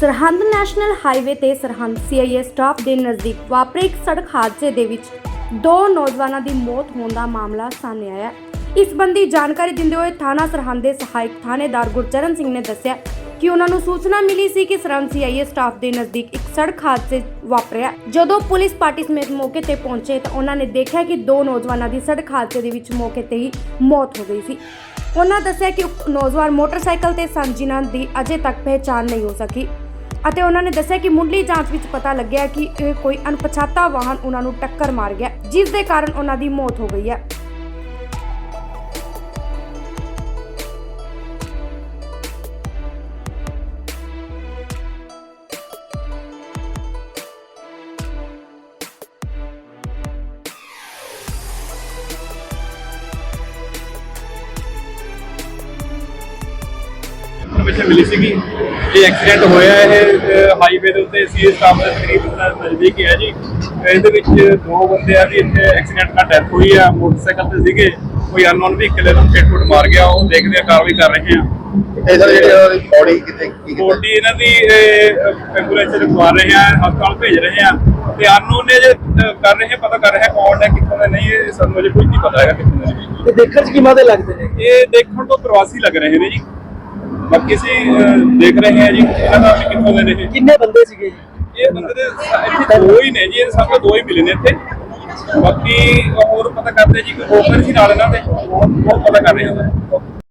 Sirhind national highway ਤੇ Sirhind CIA staff ਦੇ ਨਜ਼ਦੀਕ ਵਾਪਰੇ ਇੱਕ ਸੜਕ ਹਾਦਸੇ ਦੇ ਵਿੱਚ ਦੋ ਨੌਜਵਾਨਾਂ ਦੀ ਮੌਤ ਹੋਣ ਦਾ ਮਾਮਲਾ ਸਾਹਮਣੇ ਆਇਆ ਇਸ ਸੰਬੰਧੀ ਜਾਣਕਾਰੀ ਦਿੰਦੇ ਹੋਏ ਥਾਣਾ ਸਰਹੰਦ ਦੇ ਸਹਾਇਕ ਥਾਣੇਦਾਰ ਗੁਰਚਰਨ ਸਿੰਘ ਨੇ ਦੱਸਿਆ ਕਿ ਉਹਨਾਂ ਨੂੰ ਸੂਚਨਾ ਮਿਲੀ ਸੀ ਕਿ ਸਰਹੰਦ ਸੀਆਈਏ ਸਟਾਫ ਦੇ ਨਜ਼ਦੀਕ ਇੱਕ ਸੜਕ ਹਾਦਸੇ ਵਾਪਰਿਆ ਜਦੋਂ ਪੁਲਿਸ ਪਾਰਟੀ ਸਮੇਤ ਮੌਕੇ ਤੇ ਪਹੁੰਚੇ ਤਾਂ ਉਹਨਾਂ ਨੇ ਦੇਖਿਆ ਕਿ ਦੋ ਨੌਜਵਾਨਾਂ ਦੀ ਸੜਕ ਹਾਦਸੇ ਦੇ ਵਿੱਚ ਮੌਕੇ ਤੇ ਹੀ ਮੌਤ ਹੋ ਗਈ ਸੀ। ਉਹਨਾਂ ਦੱਸਿਆ ਕਿ ਨੌਜਵਾਨ ਮੋਟਰਸਾਈਕਲ ਤੇ ਸਨ ਜਿਨ੍ਹਾਂ ਦੀ ਅਜੇ ਤੱਕ ਪਹਿਚਾਣ ਨਹੀਂ ਹੋ ਸਕੀ। ਅਤੇ ਉਹਨਾਂ ਨੇ ਦੱਸਿਆ ਕਿ ਮੁੱਢਲੀ ਜਾਂਚ ਵਿੱਚ ਪਤਾ ਲੱਗਿਆ ਕਿ ਇਹ ਕੋਈ ਅਣਪਛਾਤਾ ਵਾਹਨ ਉਹਨਾਂ ਨੂੰ ਟੱਕਰ ਮਾਰ ਗਿਆ। ਜਿਸ ਦੇ ਕਾਰਨ ਉਹਨਾਂ ਦੀ ਮੌਤ ਹੋ ਗਈ ਹੈ। ਇਨਫੋਰਮੇਸ਼ਨ ਮਿਲੀ ਸੀਗੀ। ਇਹ ਐਕਸੀਡੈਂਟ ਹੋਇਆ ਇਹ ਹਾਈਵੇ ਦੇ ਉੱਤੇ ਸੀ ਸਟਾਫ ਦੇ ਤਕਰੀਬਨ ਨਜ਼ਦੀਕ ਹੀ ਜੀ। ਇਹਦੇ ਵਿੱਚ ਦੋ ਬੰਦਿਆਂ ਦੀ ਇੱਥੇ ਐਕਸੀਡੈਂਟ ਨਾਲ ਡੈਥ ਹੋਈ ਆ। ਮੋਟਰਸਾਈਕਲ ਤੇ ਸੀਗੇ। ਕੋਈ ਅਨਨੋਨ ਵਹੀਕਲ ਇਹਨਾਂ ਨੂੰ ਫੁੱਟ ਮਾਰ ਗਿਆ ਉਹ ਦੇਖਦੇ ਆ ਕਾਰਵਾਈ ਕਰ ਰਹੇ ਆ। ਇਹ ਸਰ ਜਿਹੜੇ ਬੋਡੀ ਕਿਤੇ ਕੀ ਕਿਤੇ? ਬੋਡੀ ਇਹਨਾਂ ਦੀ ਐਂਬੂਲੈਂਸ ਰਖਵਾ ਰਹੇ ਆ ਹਸਪਤਾਲ ਭੇਜ ਰਹੇ ਆ। ਤੇ ਅਨਨੋਨ ਨੇ ਜੇ ਕਰ ਰਹੇ ਆ ਪਤਾ ਕਰ ਰਹੇ ਆ ਕੌਣ ਹੈ ਕਿੱਥੋਂ ਦਾ ਨਹੀਂ ਇਹ ਸਾਨੂੰ ਅਜੇ ਕੁਝ ਨਹੀਂ ਪਤਾ ਹੈਗਾ ਕਿੱਥੋਂ ਦਾ ਤੇ ਦੇਖਣ ਚ ਕਿਵੇਂ ਦੇ ਲੱਗਦੇ ਨੇ? ਇਹ ਦੇਖਣ ਤੋਂ ਪ੍ਰਵਾਸੀ ਲੱਗ ਰਹੇ ਨੇ ਜੀ। ਬਾਕੀ ਅਸੀਂ ਦੇਖ ਰਹੇ ਹਾਂ ਜੀ ਇਹਨਾਂ ਦਾ ਵੀ ਕਿੱਥੋਂ ਦੇ ਨੇ। ਕਿੰਨੇ ਬੰਦੇ ਸੀਗੇ ਜੀ? ਇਹ ਬੰਦੇ ਇੱਥੇ ਦੋ ਹੀ ਨੇ ਜੀ ਇਹ ਸਭ ਤੋਂ ਦੋ ਹੀ ਮਿਲੇ ਨੇ ਇੱਥੇ। ਬਾਕੀ ਹੋਰ ਪਤਾ ਕਰਦੇ ਜੀ ਕੋਈ ਹੋਰ ਸੀ ਨਾਲ ਇਹਨਾਂ ਦੇ? ਉਹ ਪਤਾ ਕਰ ਰਹੇ ਹਾਂ?